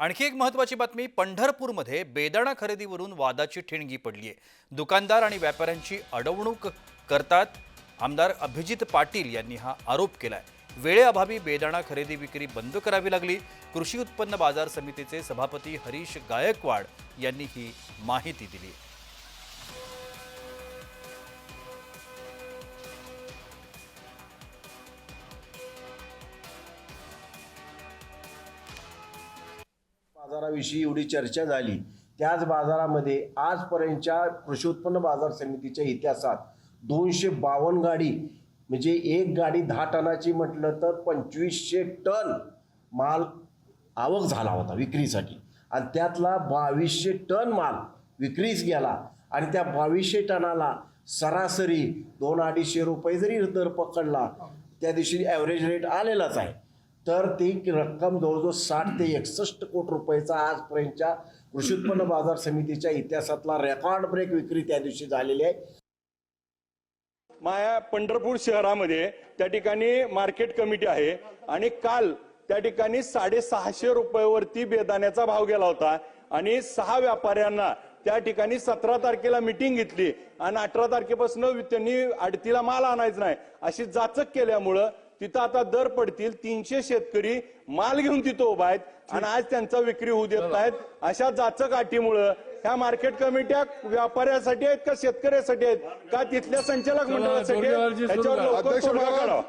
आणखी एक महत्त्वाची बातमी पंढरपूरमध्ये बेदाणा खरेदीवरून वादाची ठिणगी पडली आहे दुकानदार आणि व्यापाऱ्यांची अडवणूक करतात. आमदार अभिजित पाटील यांनी हा आरोप केला आहे वेळेअभावी बेदाणा खरेदी विक्री बंद करावी लागली. कृषी उत्पन्न बाजार समितीचे सभापती हरीश गायकवाड यांनी ही माहिती दिली. बाजाराविषयी एवढी चर्चा झाली. त्याच बाजारामध्ये आजपर्यंतच्या कृषी उत्पन्न बाजार समितीच्या इतिहासात दोनशे बावन्न गाडी म्हणजे एक गाडी दहा टनाची म्हटलं तर पंचवीसशे टन माल आवक झाला होता विक्रीसाठी. आणि त्यातला बावीसशे टन माल विक्रीस गेला. आणि त्या बावीसशे टनाला सरासरी दोन अडीचशे रुपये जरी दर पकडला त्या दिवशी ॲव्हरेज रेट आलेलाच आहे. तर ती रक्कम जवळजवळ साठ ते एकसष्ट कोटी रुपयाचा आजपर्यंतच्या कृषी उत्पन्न बाजार समितीच्या इतिहासातला रेकॉर्ड ब्रेक विक्री त्या दिवशी झालेली आहे. माया पंढरपूर शहरामध्ये त्या ठिकाणी मार्केट कमिटी आहे आणि काल त्या ठिकाणी साडेसहाशे रुपयावरती बेदाण्याचा भाव गेला होता आणि सहा व्यापाऱ्यांना त्या ठिकाणी सतरा तारखेला मिटिंग घेतली आणि अठरा तारखेपासून त्यांनी आडतीला माल आणायचा नाही अशी जाचक केल्यामुळं तिथं आता दर पडतील तीनशे शेतकरी माल घेऊन तिथं उभा आहेत आणि आज त्यांचा विक्री होऊ देत नाहीत अशा जाचक अटीमुळं ह्या मार्केट कमिट्या व्यापाऱ्यासाठी आहेत का शेतकऱ्यासाठी आहेत का तिथल्या संचालक मंडळासाठी आहेत? करा. लवकर तोडगा काढावा